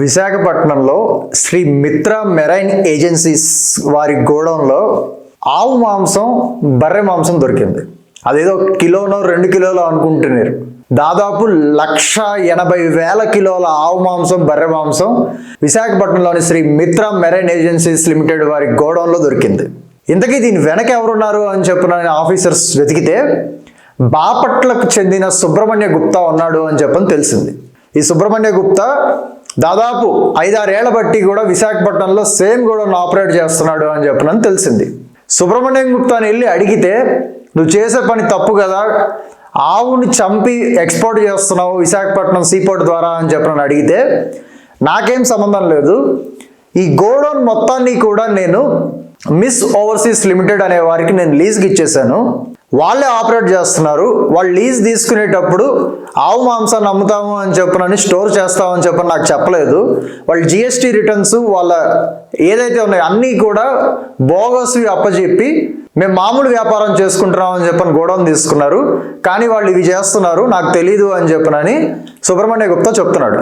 విశాఖపట్నంలో Shri Mitra marine agencies వారి గోడౌన్లో ఆవు మాంసం బర్రె మాంసం దొరికింది. అదేదో కిలోనో రెండు కిలోలో అనుకుంటున్నారు. దాదాపు లక్ష ఎనభై వేల కిలోల ఆవు మాంసం బర్రె మాంసం విశాఖపట్నంలోని Sri Mitra marine agencies limited వారి గోడౌన్లో దొరికింది. ఇంతకీ దీని వెనక ఎవరున్నారు అని చెప్పిన ఆఫీసర్స్ వెతికితే బాపట్లకు చెందిన సుబ్రహ్మణ్య గుప్తా ఉన్నాడు అని చెప్పని తెలిసింది. ఈ సుబ్రహ్మణ్య గుప్తా దాదాపు ఐదారేళ్ళ బట్టి కూడా విశాఖపట్నంలో సేమ్ గోడౌన్ ఆపరేట్ చేస్తున్నాడు అని చెప్పనని తెలిసింది. సుబ్రహ్మణ్యం గుప్తాని వెళ్ళి అడిగితే నువ్వు చేసే పని తప్పు కదా ఆవుని చంపి ఎక్స్పోర్ట్ చేస్తున్నావు విశాఖపట్నం సీపోర్ట్ ద్వారా అని చెప్పిన అడిగితే నాకేం సంబంధం లేదు. ఈ గోడౌన్ మొత్తాన్ని కూడా నేను మిస్ ఓవర్సీస్ లిమిటెడ్ అనే వారికి నేను లీజ్కి ఇచ్చేసాను. వాళ్ళే ఆపరేట్ చేస్తున్నారు. వాళ్ళు లీజ్ తీసుకునేటప్పుడు ఆవు మాంసాన్ని అమ్ముతాము అని చెప్పనని స్టోర్ చేస్తామని చెప్పని నాకు చెప్పలేదు. వాళ్ళు జిఎస్టీ రిటర్న్స్ వాళ్ళ ఏదైతే ఉన్నాయో అన్నీ కూడా బోగస్వి అప్పచెప్పి మేము మామూలు వ్యాపారం చేసుకుంటున్నాం అని చెప్పని గోడౌన్ తీసుకున్నారు. కానీ వాళ్ళు ఇవి చేస్తున్నారు నాకు తెలీదు అని చెప్పనని సుబ్రహ్మణ్య గుప్తా చెప్తున్నాడు.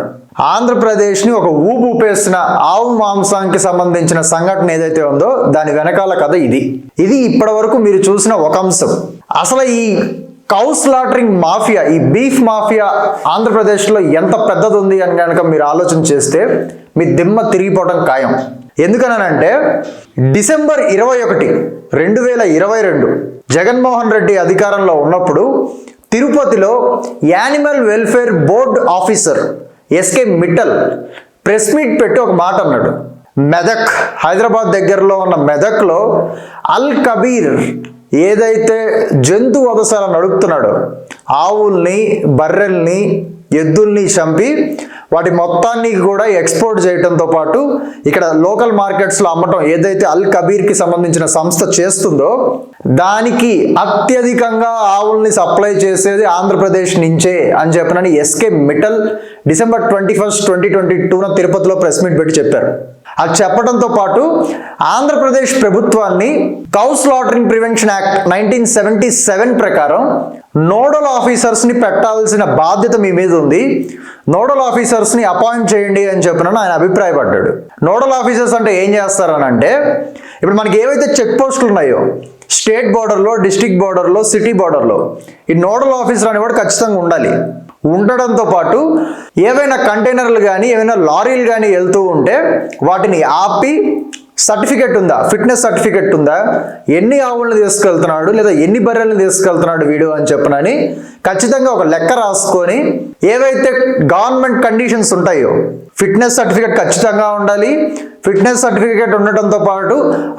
ఆంధ్రప్రదేశ్ని ఒక ఊపు ఊపేసిన ఆవు మాంసానికి సంబంధించిన సంఘటన ఏదైతే ఉందో దాని వెనకాల కథ ఇది. ఇది ఇప్పటి వరకు మీరు చూసిన ఒక అంశం. అసలు ఈ కౌ స్లాటరింగ్ మాఫియా ఈ బీఫ్ మాఫియా ఆంధ్రప్రదేశ్లో ఎంత పెద్దది ఉంది అని కనుక మీరు ఆలోచన చేస్తే మీ దిమ్మ తిరిగిపోవడం ఖాయం. ఎందుకనంటే డిసెంబర్ ఇరవై ఒకటి రెండు వేల ఇరవై రెండు జగన్మోహన్ రెడ్డి అధికారంలో ఉన్నప్పుడు తిరుపతిలో animal welfare board officer S K Mittal press meet పెట్టి ఒక మాట అన్నాడు. మెదక్ హైదరాబాద్ దగ్గరలో ఉన్న మెదక్లో అల్ కబీర్ ఏదైతే జంతు వధశాల నడుపుతున్నాడో ఆవుల్ని బర్రెల్ని ఎద్దుల్ని చంపి వాటి మొత్తాన్ని కూడా ఎక్స్పోర్ట్ చేయడంతో పాటు ఇక్కడ లోకల్ మార్కెట్స్లో అమ్మటం ఏదైతే అల్ కబీర్కి సంబంధించిన సంస్థ చేస్తుందో దానికి అత్యధికంగా ఆవుల్ని సప్లై చేసేది ఆంధ్రప్రదేశ్ నుంచే అని చెప్పనని SK Mittal December twenty first twenty twenty టూన తిరుపతిలో ప్రెస్ మీట్ పెట్టి చెప్పారు. అది చెప్పడంతో పాటు ఆంధ్రప్రదేశ్ ప్రభుత్వాన్ని cow slaughtering prevention act nineteen seventy seven ప్రకారం నోడల్ ఆఫీసర్స్ని పెట్టాల్సిన బాధ్యత మీ మీద ఉంది. నోడల్ ఆఫీసర్స్ని అపాయింట్ చేయండి అని చెప్పిన ఆయన అభిప్రాయపడ్డాడు. నోడల్ ఆఫీసర్స్ అంటే ఏం చేస్తారని అంటే ఇప్పుడు మనకి ఏవైతే చెక్ పోస్టులు ఉన్నాయో స్టేట్ బార్డర్లో డిస్ట్రిక్ట్ బార్డర్లో సిటీ బార్డర్లో ఈ నోడల్ ఆఫీసర్ అనేవాడు ఖచ్చితంగా ఉండాలి. ఉండడంతో పాటు ఏవైనా కంటైనర్లు కానీ ఏవైనా లారీలు కానీ వెళ్తూ ఉంటే వాటిని ఆపి సర్టిఫికెట్ ఉందా? ఫిట్నెస్ సర్టిఫికెట్ ఉందా? ఎన్ని ఆవులను తీసుకెళ్తున్నాడు లేదా ఎన్ని బర్రెలను తీసుకెళ్తున్నాడు వీడు అని చెప్పనని ఖచ్చితంగా ఒక లెక్క రాసుకొని ఏవైతే గవర్నమెంట్ కండిషన్స్ ఉంటాయో ఫిట్నెస్ సర్టిఫికెట్ ఖచ్చితంగా ఉండాలి. ఫిట్నెస్ సర్టిఫికేట్ ఉండటంతో పాటు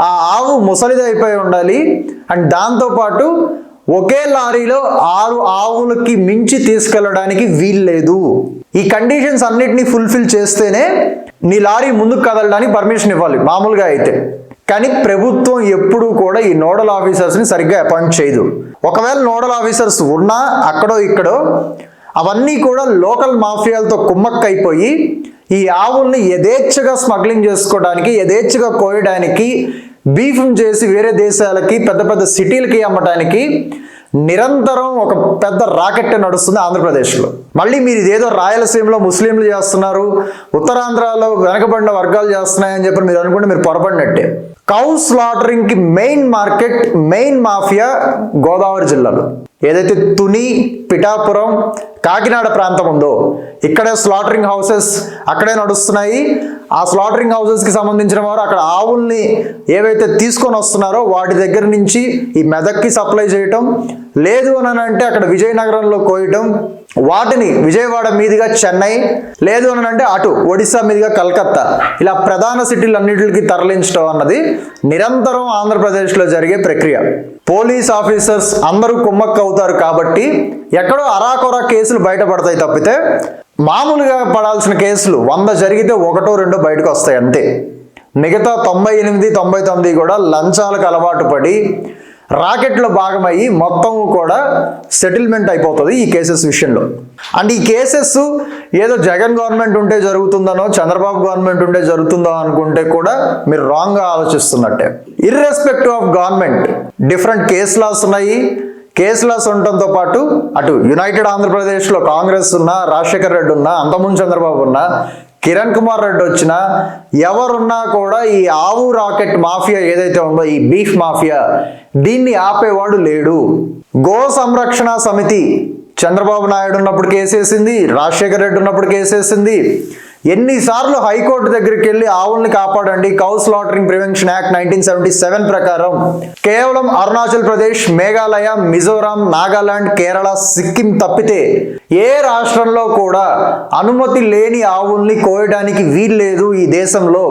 ఆ ఆవు ముసలిది అయిపోయి ఉండాలి. అండ్ దాంతోపాటు ఒకే లారీలో ఆరు ఆవులకి మించి తీసుకెళ్ళడానికి వీల్లేదు. ఈ కండిషన్స్ అన్నిటినీ ఫుల్ఫిల్ చేస్తేనే నీ లారీ ముందుకు కదలడానికి పర్మిషన్ ఇవ్వాలి మామూలుగా అయితే. కానీ ప్రభుత్వం ఎప్పుడూ కూడా ఈ నోడల్ ఆఫీసర్స్ని సరిగ్గా అపాయింట్ చేయదు. ఒకవేళ నోడల్ ఆఫీసర్స్ ఉన్నా అక్కడో ఇక్కడో అవన్నీ కూడా లోకల్ మాఫియాలతో కుమ్మక్కైపోయి ఈ ఆవుల్ని యథేచ్ఛగా స్మగ్లింగ్ చేసుకోవడానికి యథేచ్ఛగా కోయడానికి బీఫ్ని చేసి వేరే దేశాలకి పెద్ద పెద్ద సిటీలకి అమ్మటానికి నిరంతరం ఒక పెద్ద రాకెట్ నడుస్తుంది ఆంధ్రప్రదేశ్లో. మళ్ళీ మీరు ఇదేదో రాయలసీమలో ముస్లింలు చేస్తున్నారు ఉత్తరాంధ్రలో వెనకబడిన వర్గాలు చేస్తున్నాయని చెప్పి మీరు అనుకుంటే మీరు పొరపడినట్టే. Cow స్లాటరింగ్కి main market main mafia Godavari జిల్లాలో. ఏదైతే తుని పిఠాపురం కాకినాడ ప్రాంతం ఉందో ఇక్కడే స్లాటరింగ్ హౌసెస్ అక్కడే నడుస్తున్నాయి. ఆ స్లాటరింగ్ హౌసెస్కి సంబంధించిన వారు అక్కడ ఆవుల్ని ఏవైతే తీసుకొని వస్తున్నారో వాటి దగ్గర నుంచి ఈ మెదక్కి సప్లై చేయటం లేదు అని అంటే అక్కడ విజయనగరంలో కోయటం వాటిని విజయవాడ మీదుగా చెన్నై లేదు అని అంటే అటు ఒడిశా మీదుగా కలకత్తా. ఇలా ప్రధాన సిటీలన్నిటికి తరలించడం అన్నది నిరంతరం ఆంధ్రప్రదేశ్లో జరిగే ప్రక్రియ. పోలీస్ ఆఫీసర్స్ అందరూ కుమ్మక్క అవుతారు కాబట్టి ఎక్కడో అరాకొరా కేసులు బయటపడతాయి తప్పితే మామూలుగా పడాల్సిన కేసులు వంద జరిగితే ఒకటో రెండో బయటకు వస్తాయి అంతే. మిగతా తొంభై ఎనిమిది తొంభై తొమ్మిది కూడా లంచాలకు అలవాటు పడి రాకెట్లో భాగమయ్యి మొత్తం కూడా సెటిల్మెంట్ అయిపోతుంది ఈ కేసెస్ విషయంలో. అండ్ ఈ కేసెస్ ఏదో జగన్ గవర్నమెంట్ ఉంటే జరుగుతుందనో చంద్రబాబు గవర్నమెంట్ ఉంటే జరుగుతుందో అనుకుంటే కూడా మీరు రాంగ్గా ఆలోచిస్తున్నట్టే. Irrespective of government different case laws ఉన్నాయి. కేసులాస్ ఉండటంతో పాటు అటు యునైటెడ్ ఆంధ్రప్రదేశ్లో కాంగ్రెస్ ఉన్నా రాజశేఖర్ రెడ్డి ఉన్నా అంతకుముందు చంద్రబాబు ఉన్నా కిరణ్ కుమార్ రెడ్డి వచ్చినా ఎవరున్నా కూడా ఈ ఆవు రాకెట్ మాఫియా ఏదైతే ఉందో ఈ బీఫ్ మాఫియా దీన్ని ఆపేవాడు లేడు. గో సంరక్షణ సమితి చంద్రబాబు నాయుడు ఉన్నప్పుడు కేసేసింది రాజశేఖర్ రెడ్డి ఉన్నప్పుడు కేసేసింది ఎన్నిసార్లు హైకోర్టు దగ్గరికి వెళ్ళి ఆవుల్ని కాపాడండి. Cow slaughtering prevention act nineteen seventy seven ప్రకారం కేవలం అరుణాచల్ ప్రదేశ్ మేఘాలయ మిజోరాం నాగాలాండ్ కేరళ సిక్కిం తప్పితే ఏ రాష్ట్రంలో కూడా అనుమతి లేని ఆవుల్ని కోయడానికి వీల్లేదు ఈ దేశంలో.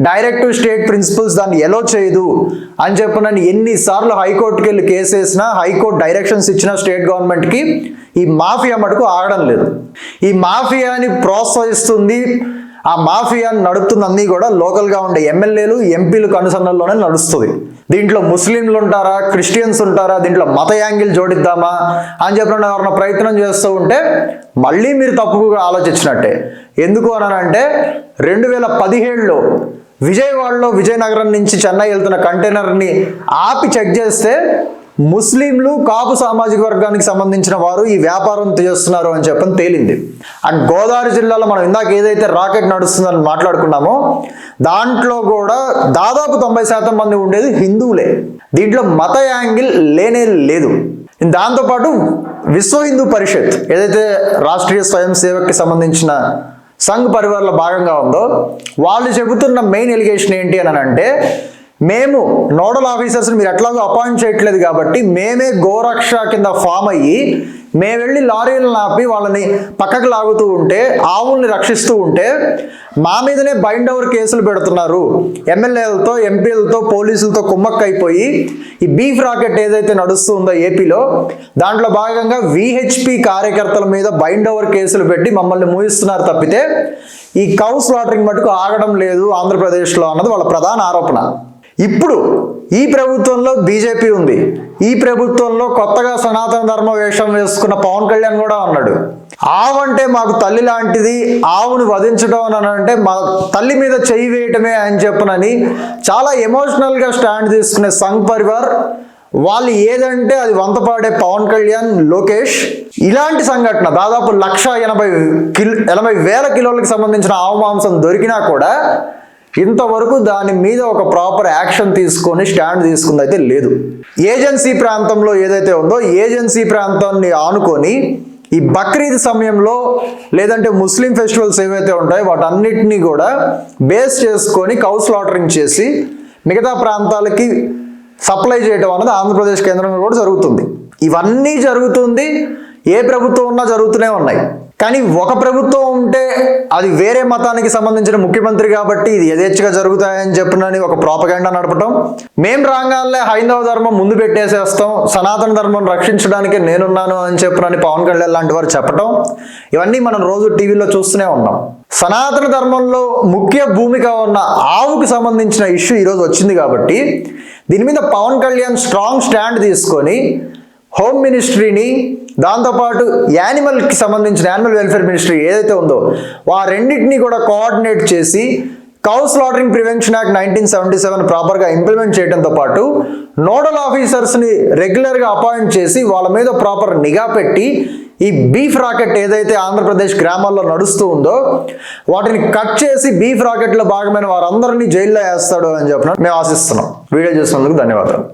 డైరెక్ట్ స్టేట్ ప్రిన్సిపల్స్ దాన్ని ఎలో చేయదు. అని చెప్పి నన్ను ఎన్నిసార్లు హైకోర్టుకి వెళ్ళి కేసు వేసినా హైకోర్టు డైరెక్షన్స్ ఇచ్చిన స్టేట్ గవర్నమెంట్కి ఈ మాఫియా మటుకు ఆగడం లేదు. ఈ మాఫియాని ప్రోత్సహిస్తుంది ఆ మాఫియాని నడుపుతుంది అన్నీ కూడా లోకల్గా ఉండే ఎమ్మెల్యేలు ఎంపీలు కనుసన్నల్లోనే నడుస్తుంది. దీంట్లో ముస్లింలు ఉంటారా క్రిస్టియన్స్ ఉంటారా దీంట్లో మత యాంగిల్ జోడిద్దామా అని చెప్పిన ఎవరైనా ప్రయత్నం చేస్తూ ఉంటే మళ్ళీ మీరు తప్పుగా ఆలోచించినట్టే. ఎందుకు అనంటే రెండు వేల పదిహేడులో విజయవాడలో విజయనగరం నుంచి చెన్నై వెళ్తున్న కంటైనర్ని ఆపి చెక్ చేస్తే ముస్లింలు కాపు సామాజిక వర్గానికి సంబంధించిన వారు ఈ వ్యాపారం చేస్తున్నారు అని చెప్పని తేలింది. అండ్ గోదావరి జిల్లాలో మనం ఇందాక ఏదైతే రాకెట్ నడుస్తుందని మాట్లాడుకున్నామో దాంట్లో కూడా దాదాపు తొంభై శాతం మంది ఉండేది హిందువులే. దీంట్లో మత యాంగిల్ లేనే లేదు. దాంతోపాటు విశ్వ హిందూ పరిషత్ ఏదైతే రాష్ట్రీయ స్వయం సేవకి సంబంధించిన సంఘ్ పరివార్లో భాగంగా ఉందో వాళ్ళు చెబుతున్న మెయిన్ ఎలిగేషన్ ఏంటి అని అంటే మేము నోడల్ ఆఫీసర్స్ని మీరు ఎట్లాగో అపాయింట్ చేయట్లేదు కాబట్టి మేమే గోరక్ష కింద ఫామ్ అయ్యి మేము వెళ్ళి లారీలను ఆపి వాళ్ళని పక్కకు లాగుతూ ఉంటే ఆవుల్ని రక్షిస్తూ ఉంటే మా మీదనే బైండ్ ఓవర్ కేసులు పెడుతున్నారు. ఎమ్మెల్యేలతో ఎంపీలతో పోలీసులతో కుమ్మక్కైపోయి ఈ బీఫ్ రాకెట్ ఏదైతే నడుస్తుందో ఏపీలో దాంట్లో భాగంగా విహెచ్పి కార్యకర్తల మీద బైండ్ ఓవర్ కేసులు పెట్టి మమ్మల్ని మూయిస్తున్నారు తప్పితే ఈ కౌ స్లాటరింగ్ మటుకు ఆగడం లేదు ఆంధ్రప్రదేశ్లో అన్నది వాళ్ళ ప్రధాన ఆరోపణ. ఇప్పుడు ఈ ప్రభుత్వంలో బీజేపీ ఉంది. ఈ ప్రభుత్వంలో కొత్తగా సనాతన ధర్మ వేషం వేసుకున్న పవన్ కళ్యాణ్ కూడా ఉన్నాడు. ఆవు అంటే మాకు తల్లి లాంటిది ఆవును వధించడం అని అంటే మా తల్లి మీద చెయ్యి వేయటమే అని చెప్పనని చాలా ఎమోషనల్గా స్టాండ్ తీసుకునే సంఘ్ పరివార్ వాళ్ళు ఏదంటే అది వంతపాడే పవన్ కళ్యాణ్ లోకేష్. ఇలాంటి సంఘటన దాదాపు లక్ష ఎనభై కిలో ఎనభై వేల కిలోలకు సంబంధించిన ఆవు మాంసం దొరికినా కూడా ఇంతవరకు దాని మీద ఒక ప్రాపర్ యాక్షన్ తీసుకొని స్టాండ్ తీసుకుంది అయితే లేదు. ఏజెన్సీ ప్రాంతంలో ఏదైతే ఉందో ఏజెన్సీ ప్రాంతాన్ని ఆనుకొని ఈ బక్రీద్ సమయంలో లేదంటే ముస్లిం ఫెస్టివల్స్ ఏవైతే ఉంటాయో వాటన్నిటినీ కూడా బేస్ చేసుకొని కౌ స్లాటరింగ్ చేసి మిగతా ప్రాంతాలకి సప్లై చేయడం అనేది ఆంధ్రప్రదేశ్ కేంద్రంలో కూడా జరుగుతుంది. ఇవన్నీ జరుగుతుంది ఏ ప్రభుత్వం ఉన్నా జరుగుతూనే ఉన్నాయి. కానీ ఒక ప్రభుత్వం ఉంటే అది వేరే మతానికి సంబంధించిన ముఖ్యమంత్రి కాబట్టి ఇది యథేచ్ఛగా జరుగుతాయని చెప్పినని ఒక ప్రాపగాండా నడపటం. మేం రాగానే హైందవ ధర్మం ముందు పెట్టేసేస్తాం సనాతన ధర్మం రక్షించడానికి నేనున్నాను అని చెప్పినని పవన్ కళ్యాణ్ లాంటి వారు చెప్పటం. ఇవన్నీ మనం రోజు టీవీలో చూస్తూనే ఉన్నాం. సనాతన ధర్మంలో ముఖ్య భూమిక ఉన్న ఆవుకు సంబంధించిన ఇష్యూ ఈరోజు వచ్చింది కాబట్టి దీని మీద పవన్ కళ్యాణ్ స్ట్రాంగ్ స్టాండ్ తీసుకొని హోమ్ మినిస్ట్రీని దాంతోపాటు యానిమల్కి సంబంధించిన యానిమల్ వెల్ఫేర్ మినిస్ట్రీ ఏదైతే ఉందో ఆ రెండింటిని కూడా కోఆర్డినేట్ చేసి cow slaughtering prevention act nineteen seventy seven ప్రాపర్గా ఇంప్లిమెంట్ చేయడంతో పాటు నోడల్ ఆఫీసర్స్ని రెగ్యులర్గా అపాయింట్ చేసి వాళ్ళ మీద ప్రాపర్ నిఘా పెట్టి ఈ బీఫ్ రాకెట్ ఏదైతే ఆంధ్రప్రదేశ్ గ్రామాల్లో నడుస్తూ ఉందో వాటిని కట్ చేసి బీఫ్ రాకెట్లో భాగమైన వారందరినీ జైల్లో వేస్తాడు అని చెప్పిన మేము ఆశిస్తున్నాం. వీడియో చూసినందుకు ధన్యవాదాలు.